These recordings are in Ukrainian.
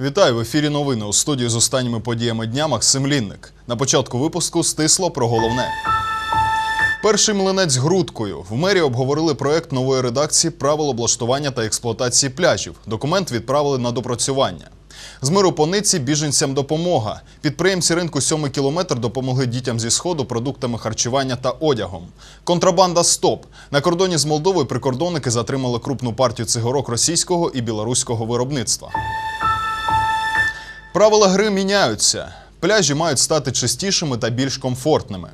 Вітаю в ефірі новини у студії з останніми подіями дня Максим Лінник. На початку випуску стисло про головне. Перший млинець грудкою в мерії обговорили проект нової редакції правил облаштування та експлуатації пляжів. Документ відправили на допрацювання. З миру по ниці біженцям допомога. Підприємці ринку «Сьомий кілометр допомогли дітям зі сходу продуктами харчування та одягом. Контрабанда СТОП. На кордоні з Молдовою прикордонники затримали крупну партію цигарок російського і білоруського виробництва. Правила гри міняються. Пляжі мають стати чистішими та більш комфортними.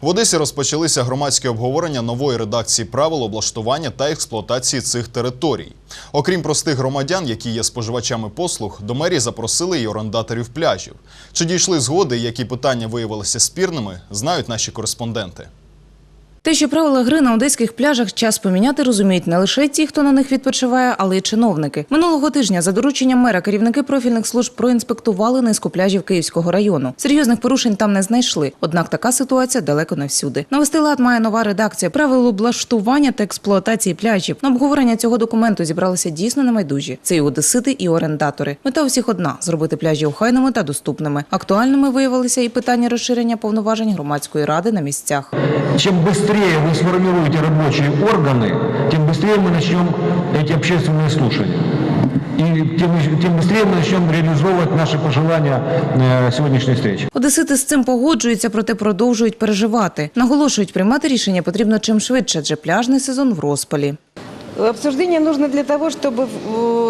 В Одесі розпочалися громадські обговорення нової редакції правил облаштування та експлуатації цих територій. Окрім простих громадян, які є споживачами послуг, до мерії запросили й орендаторів пляжів. Чи дійшли згоди, які питання виявилися спірними, знають наші кореспонденти. Те, що правила гри на одеських пляжах час поміняти, розуміють не лише ті, хто на них відпочиває, але й чиновники. Минулого тижня за дорученням мера керівники профільних служб проінспектували низку пляжів Київського району. Серйозних порушень там не знайшли. Однак така ситуація далеко не всюди. Навести лад має нова редакція правил облаштування та експлуатації пляжів. На обговорення цього документу зібралися дійсно небайдужі. Це і одесити, і орендатори. Мета усіх одна зробити пляжі охайними та доступними. Актуальними виявилися і питання розширення повноважень громадської ради на місцях. Чем быстрее вы сформируете рабочие органы, тем быстрее мы начнем эти общественные слушания. И тем, тем быстрее мы начнем реализовывать наши пожелания э, сегодняшней встречи. Одесити з цим погоджуються, проте продовжують переживати. Наголошують, приймати рішення потрібно чим швидше, адже пляжний сезон в розпалі. Обсуждение нужно для того, чтобы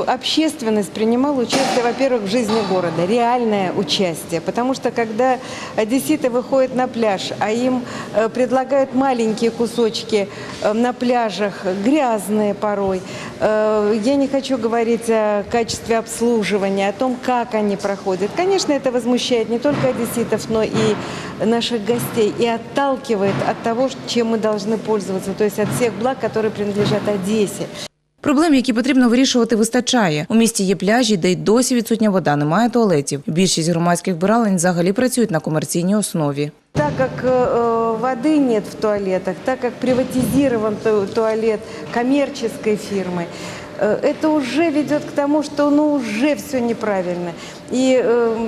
общественность принимала участие, во-первых, в жизни города, реальное участие. Потому что когда одесситы выходят на пляж, а им э, предлагают маленькие кусочки э, на пляжах, грязные порой, э, я не хочу говорить о качестве обслуживания, о том, как они проходят. Конечно, это возмущает не только одесситов, но и наших гостей и отталкивает от того, чем мы должны пользоваться, то есть от всех благ, которые принадлежат Одессе. Проблем, які потрібно вирішувати, вистачає. У місті є пляжі, де й досі відсутня вода, немає туалетів. Більшість громадських вбиралень взагалі працюють на комерційній основі. Так как э, воды нет в туалетах, так как приватизирован ту- туалет коммерческой фирмы, э, это уже ведет к тому, что ну уже все неправильно. И эм,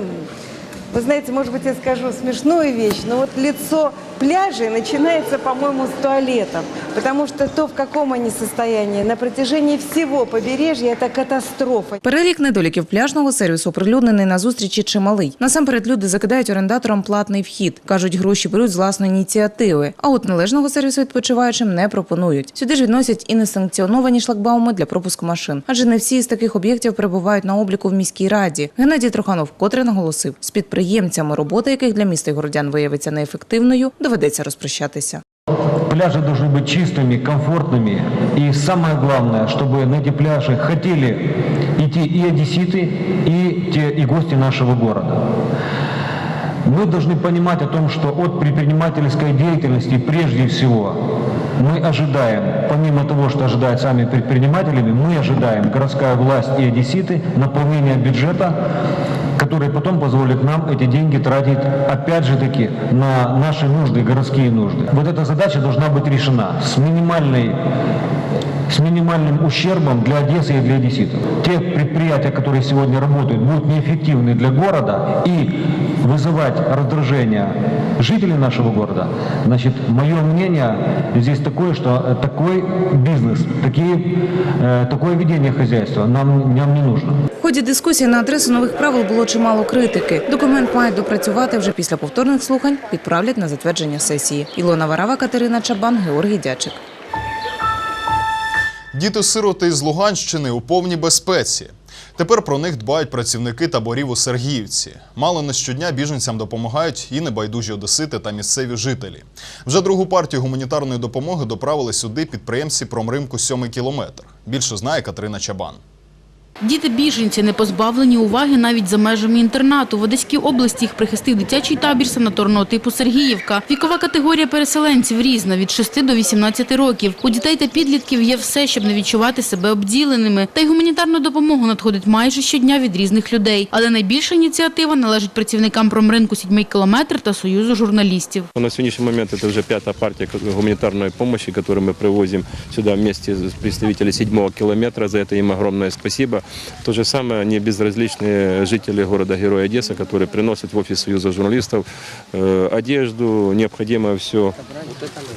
вы знаете, может быть, я скажу смешную вещь, но вот лицо пляжей начинается, по-моему, с туалетов, потому что то, в каком они состоянии, на протяжении всего побережья, это катастрофа. Перелік недоліків пляжного сервісу оприлюднений на зустрічі чималий. Насамперед люди закидають орендаторам платний вхід. Кажуть, гроші беруть з власної ініціативи. А от належного сервісу відпочиваючим не пропонують. Сюди ж відносять і несанкціоновані шлагбауми для пропуску машин. Адже не всі з таких об'єктів перебувають на обліку в міській раді. Геннадій Троханов вкотре наголосив, з підприємцями, робота яких для міста і городян виявиться неефективною, доведеться розпрощатися. Пляжи должны быть чистыми, комфортными. И самое главное, чтобы на эти пляжи хотели идти и одесситы, и, те, и гости нашего города. Мы должны понимать о том, что от предпринимательской деятельности прежде всего мы ожидаем, помимо того, что ожидают сами предпринимателями, мы ожидаем, городская власть и одесситы, наполнения бюджета, который потом позволит нам эти деньги тратить, опять же таки, на наши нужды, городские нужды. Вот эта задача должна быть решена с минимальной с минимальным ущербом для Одессы и для одесситов. Те предприятия, которые сегодня работают, будут неэффективны для города и вызывать раздражение жителей нашего города. Значит, мое мнение здесь такое, что э, такой бизнес, такие, э, такое ведение хозяйства нам, нам не нужно. В ході дискусії на адресу нових правил було чимало критики. Документ мають допрацювати вже після повторних слухань, відправлять на затвердження сесії. Ілона Варава, Катерина Чабан, Георгій Дячик. Діти-сироти із Луганщини у повній безпеці. Тепер про них дбають працівники таборів у Сергіївці. Мало не щодня біженцям допомагають і небайдужі одесити та місцеві жителі. Вже другу партію гуманітарної допомоги доправили сюди підприємці промринку «Сьомий кілометр. Більше знає Катерина Чабан. Діти-біженці не позбавлені уваги навіть за межами інтернату. В Одеській області їх прихистив дитячий табір санаторного типу Сергіївка. Вікова категорія переселенців різна – від 6 до 18 років. У дітей та підлітків є все, щоб не відчувати себе обділеними. Та й гуманітарна допомога надходить майже щодня від різних людей. Але найбільша ініціатива належить працівникам промринку «Сідьмий кілометр» та Союзу журналістів. На сегодняшний момент это уже пятая партия гуманитарной помощи, которую мы привозим сюда вместе с представителями седьмого километра. За это им огромное спасибо. То же самое не безразличные жители города-героя Одесса, которые приносят в офис Союза журналистов э, одежду, необходимое все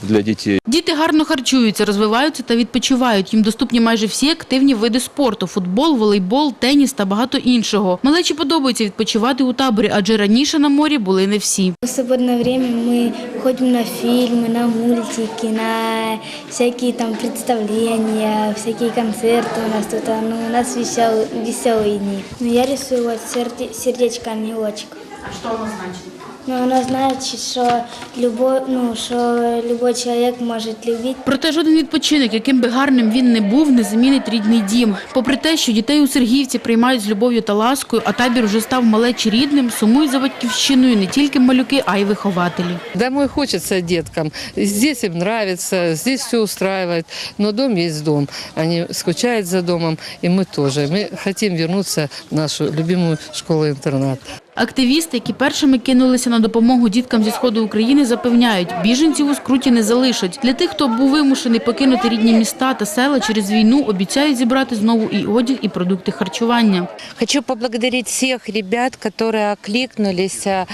для детей. Діти гарно харчуються, розвиваються та відпочивають. Їм доступні майже всі активні види спорту – футбол, волейбол, теніс та багато іншого. Малечі подобається відпочивати у таборі, адже раніше на морі були не всі. В свободное время мы ходим на фильмы, на мультики, на всякие там представления, всякие концерты у нас тут. Ну, у нас весел, веселые дни. Но я рисую вот сердечко ангелочек. А что оно значит? Ну, оно значит, что любой, ну, что любой человек может любить Проте жоден відпочинок, яким би гарним він не був, не замінить рідний дім. Попри те, що дітей у Сергіївці приймають з любов'ю та ласкою, а табір вже став малечі рідним, сумують за батьківщиною не тільки малюки, а й вихователі. Домой хочется деткам. Здесь им нравится, здесь все устраивает. Но дом есть дом. Они скучают за домом, и мы тоже. Мы хотим вернуться в нашу любимую школу-интернат. Активісти, які першими кинулися на допомогу діткам зі сходу України, запевняють, біженців у скруті не залишать. Для тих, хто був вимушений покинути рідні міста та села через війну, обіцяють зібрати знову і одяг, і продукти харчування. Хочу поблагодарить всех ребят, которые окликнулись а,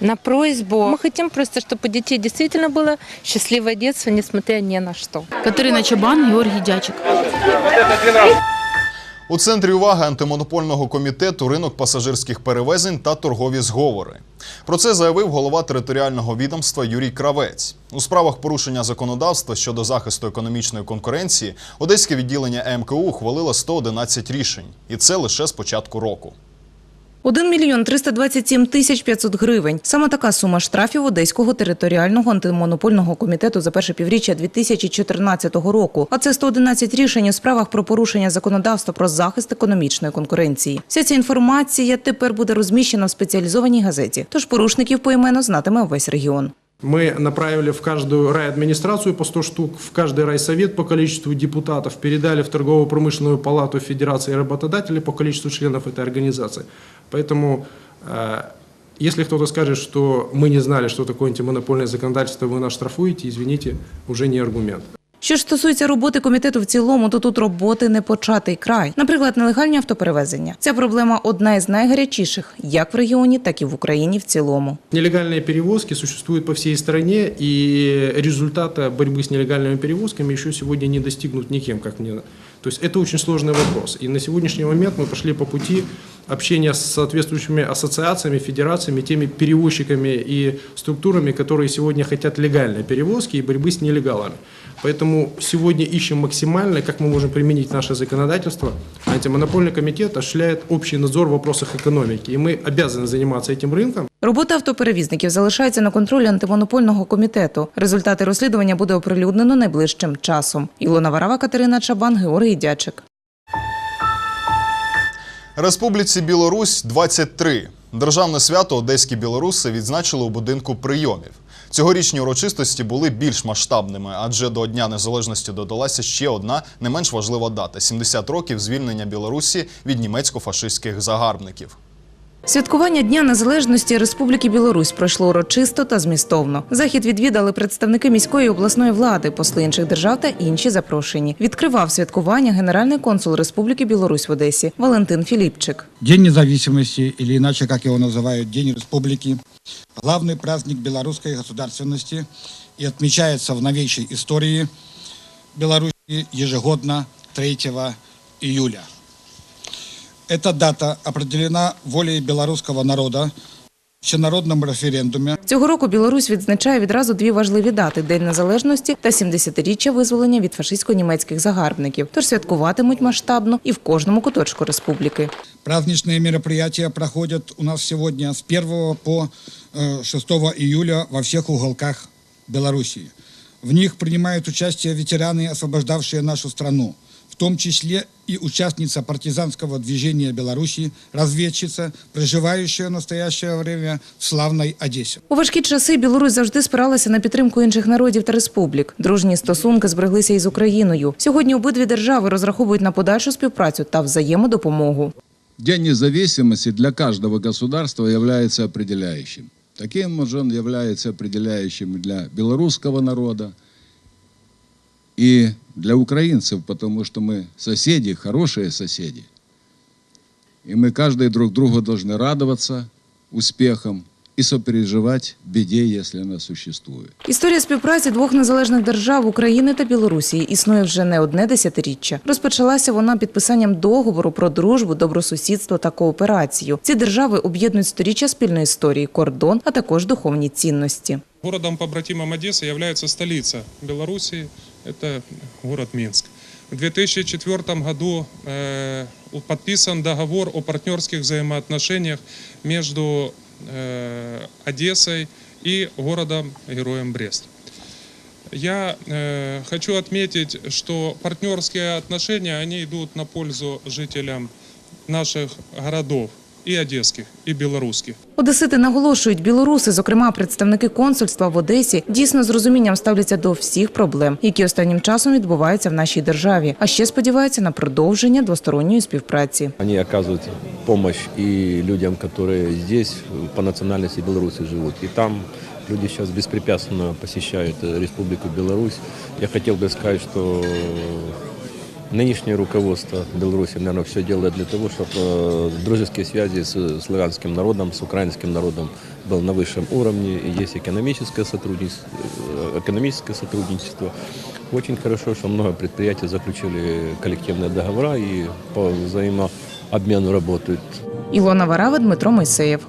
на просьбу. Мы хотим просто, чтобы у детей действительно было счастливое детство, несмотря ни на что. Катерина Чабан, Георгій Дячик. У центрі уваги антимонопольного комітету ринок пасажирських перевезень та торгові зговори. Про це заявив голова територіального відомства Юрій Кравець. У справах порушення законодавства щодо захисту економічної конкуренції одеське відділення МКУ ухвалило 111 рішень, і це лише з початку року. 1 мільйон 327 тисяч 500 гривень. Саме така сума штрафів Одеського територіального антимонопольного комітету за перше півріччя 2014 року. А це 111 рішень у справах про порушення законодавства про захист економічної конкуренції. Вся ця інформація тепер буде розміщена в спеціалізованій газеті. Тож порушників поіменно знатиме весь регіон. Мы направили в каждую райадминистрацию по 100 штук, в каждый райсовет по количеству депутатов, передали в торгово-промышленную палату Федерации работодателей по количеству членов этой организации. Поэтому, э, если кто-то скажет, что мы не знали, что такое антимонопольное законодательство, вы нас штрафуете, извините, уже не аргумент. Що ж стосується роботи комітету в цілому, то тут роботи не початий край. Наприклад, нелегальні автоперевезення. Ця проблема одна із найгарячіших як в регіоні, так і в Україні в цілому. Нелегальные перевозки существуют по всей стране, и результата борьбы с нелегальными перевозками еще сегодня не достигнут никем, как мне. То есть это очень сложный вопрос. И на сегодняшний момент мы пошли по пути общения с соответствующими ассоциациями, федерациями, теми перевозчиками и структурами, которые сегодня хотят легальной перевозки и борьбы с нелегалами. Поэтому сегодня ищем максимально, как мы можем применить наше законодательство. Антимонопольный комитет осуществляет общий надзор в вопросах экономики, и мы обязаны заниматься этим рынком. Робота автоперевізників залишається на контролі антимонопольного комітету. Результати розслідування буде оприлюднено найближчим часом. Ілона Варава, Катерина Чабан, Георгій Дячик. Республіці Білорусь 23. Державне свято Одеські білоруси відзначили у будинку прийомів. Цьогорічні урочистості були більш масштабними, адже до Дня Незалежності додалася ще одна не менш важлива дата 70 років звільнення Білорусі від німецько-фашистських загарбників. Святкування Дня Незалежності Республіки Білорусь пройшло урочисто та змістовно. Захід відвідали представники міської і обласної влади, посли інших держав та інші запрошені. Відкривав святкування генеральний консул Республіки Білорусь в Одесі Валентин Філіпчик. День независимости, или иначе, как его называют, День Республики, главный праздник белорусской государственности и отмечается в новейшей истории Беларуси ежегодно 3 июля. Эта дата определена волей белорусского народа в всенародном референдуме Цього року Білорусь відзначає відразу дві важливі дати: День Незалежності та 70-річчя визволення від фашистсько-німецьких загарбників. Тож святкуватимуть масштабно і в кожному куточку республіки. Праздничные мероприятия проходят у нас сегодня с 1 по э, 6 июля во всех уголках Белоруссии. В них принимают участие ветераны, освобождавшие нашу страну, в том числе и участница партизанского движения Беларуси, разведчица, проживающая в настоящее время в славной Одессе. У важкі часи Білорусь завжди спиралася на підтримку інших народів та республік. Дружні стосунки збереглися із Україною. Сьогодні обидві держави розраховують на подальшу співпрацю та взаємодопомогу. День независимости для каждого государства является определяющим. Таким же он является определяющим для белорусского народа и для украинцев, потому что мы соседи, хорошие соседи. И мы каждый друг другу должны радоваться успехам и сопереживать беде, если она существует. Історія співпраці двох незалежних держав України та Білорусі існує вже не одне десятиріччя. Розпочалася вона підписанням договору про дружбу, добросусідство та кооперацію. Ці держави об'єднують сторіччя спільної історії, кордон, а також духовні цінності. Городом-побратимом Одессы является столица Белоруссии, это город Минск. В 2004 году э, подписан договор о партнерских взаимоотношениях между э, Одессой и городом-героем Брест. Я э, хочу отметить, что партнерские отношения, они идут на пользу жителям наших городов, и одесских, и белорусских. Одесити наголошують, білоруси, зокрема представники консульства в Одесі, дійсно з розумінням ставляться до всіх проблем, які останнім часом відбуваються в нашій державі. А ще сподіваються на продовження двосторонньої співпраці. Они оказывают помощь и людям, которые здесь по национальности Беларуси живут, и там люди сейчас беспрепятственно посещают э, Республику Беларусь. Я хотел бы сказать, что нынешнее руководство Беларуси, наверное, все делает для того, чтобы дружеские связи с славянским народом, с украинским народом был на высшем уровне. И есть экономическое сотрудничество, э, экономическое сотрудничество. Очень хорошо, что много предприятий заключили коллективные договора и по взаимообмену работают. Ілона Варава, Дмитро Мойсеєв.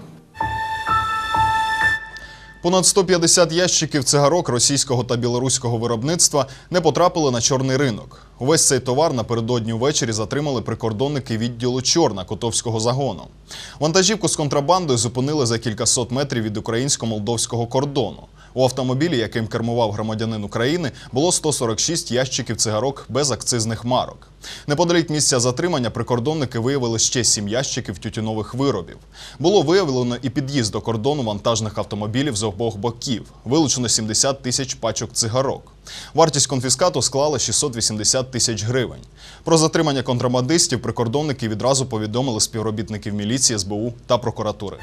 Понад 150 ящиків цигарок російського та білоруського виробництва не потрапили на чорний ринок. Увесь цей товар напередодні ввечері затримали прикордонники відділу Чорна Котовського загону. Вантажівку з контрабандою зупинили за кількасот метрів від українсько-молдовського кордону. У автомобілі, яким кермував громадянин України, було 146 ящиків цигарок без акцизних марок. Неподалік місця затримання прикордонники виявили ще сім ящиків тютюнових виробів. Було виявлено і під'їзд до кордону вантажних автомобілів з обох боків. Вилучено 70 тисяч пачок цигарок. Вартість конфіскату склала 680 тисяч гривень. Про затримання контрабандистів прикордонники відразу повідомили співробітників міліції, СБУ та прокуратури.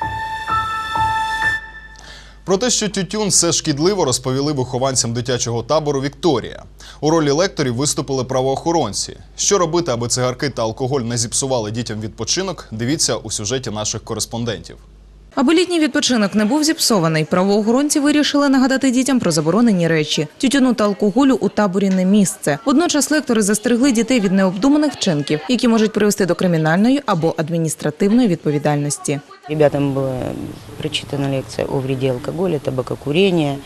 Про те, що тютюн все шкідливо, розповіли вихованцям дитячого табору Вікторія. У ролі лекторів виступили правоохоронці. Що робити, аби цигарки та алкоголь не зіпсували дітям відпочинок, дивіться у сюжеті наших кореспондентів. Аби літній відпочинок не був зіпсований, правоохоронці вирішили нагадати дітям про заборонені речі. Тютюну та алкоголю у таборі не місце. Водночас лектори застерегли дітей від необдуманих вчинків, які можуть привести до кримінальної або адміністративної відповідальності. Ребятам была прочитана лекция о вреде алкоголя, табакокурения.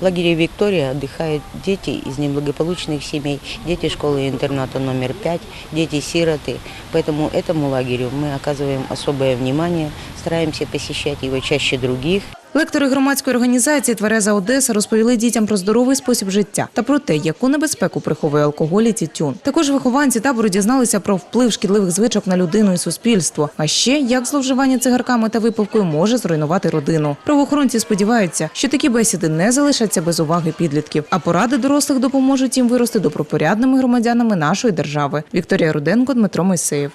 В лагере «Виктория» отдыхают дети из неблагополучных семей, дети школы-интерната номер 5, дети-сироты. Поэтому этому лагерю мы оказываем особое внимание, стараемся посещать его чаще других. Лектори громадської організації Твереза Одеса розповіли дітям про здоровий спосіб життя та про те, яку небезпеку приховує алкоголь і тютюн. Також вихованці табору дізналися про вплив шкідливих звичок на людину і суспільство. А ще як зловживання цигарками та випивкою може зруйнувати родину. Правоохоронці сподіваються, що такі бесіди не залишаться без уваги підлітків, а поради дорослих допоможуть їм вирости добропорядними громадянами нашої держави. Вікторія Руденко, Дмитро Мойсеєв.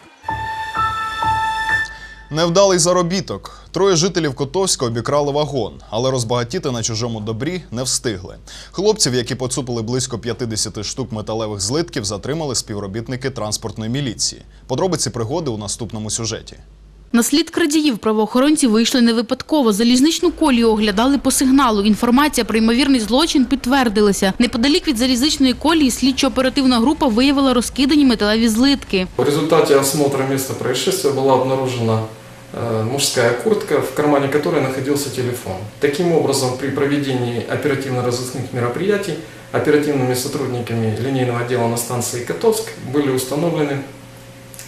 Невдалий заробіток. Троє жителів Котовська обікрали вагон, але розбагатіти на чужому добрі не встигли. Хлопців, які поцупили близько 50 штук металевих злитків, затримали співробітники транспортної міліції. Подробиці пригоди у наступному сюжеті. На слід крадіїв правоохоронці вийшли не випадково. Залізничну колію оглядали по сигналу. Інформація про ймовірний злочин підтвердилася. Неподалік від залізничної колії слідчо-оперативна група виявила розкидані металеві злитки. В результате осмотра места происшествия была обнаружена мужская куртка, в кармане которой находился телефон. Таким образом, при проведении оперативно-розыскных мероприятий оперативными сотрудниками линейного отдела на станции Котовск были установлены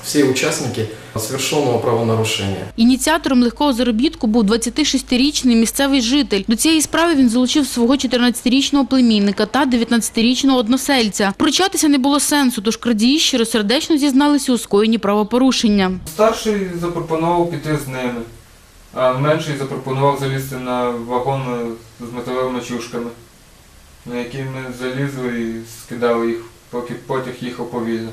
все участники совершенного правонарушения. Ініціатором легкого заробітку був 26-річний місцевий житель. До цієї справи він залучив свого 14-річного племінника та 19-річного односельця. Пручатися не було сенсу, тож крадії щиросердечно зізналися у скоєнні правопорушення. Старший запропонував піти з ними, а менший запропонував залізти на вагон з металевими чушками, на які ми залізли і скидали їх, поки потяг їхав повільно.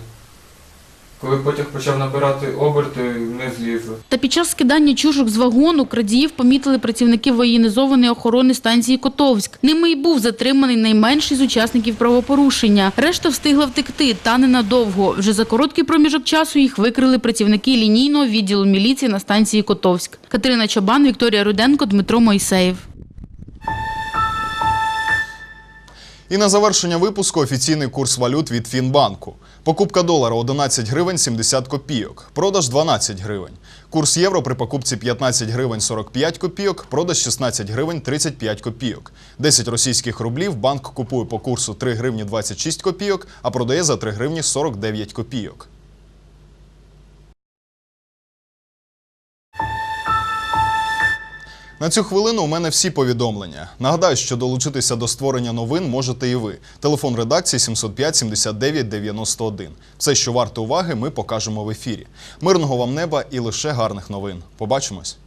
Коли потяг почав набирати оберти, ми злізли. Та під час скидання чужок з вагону крадіїв помітили працівники воєнізованої охорони станції Котовськ. Ними й був затриманий найменший з учасників правопорушення. Решта встигла втекти, та ненадовго. Вже за короткий проміжок часу їх викрили працівники лінійного відділу міліції на станції Котовськ. Катерина Чабан, Вікторія Руденко, Дмитро Мойсеєв. І на завершення випуску офіційний курс валют від Фінбанку. Покупка долара 11 гривень 70 копійок, продаж 12 гривень. Курс євро при покупці 15 гривень 45 копійок, продаж 16 гривень 35 копійок. 10 російських рублів банк купує по курсу 3 гривні 26 копійок, а продає за 3 гривні 49 копійок. На цю хвилину у мене всі повідомлення. Нагадаю, що долучитися до створення новин можете і ви. Телефон редакції 705 79 91. Все, що варто уваги, ми покажемо в ефірі. Мирного вам неба і лише гарних новин. Побачимось.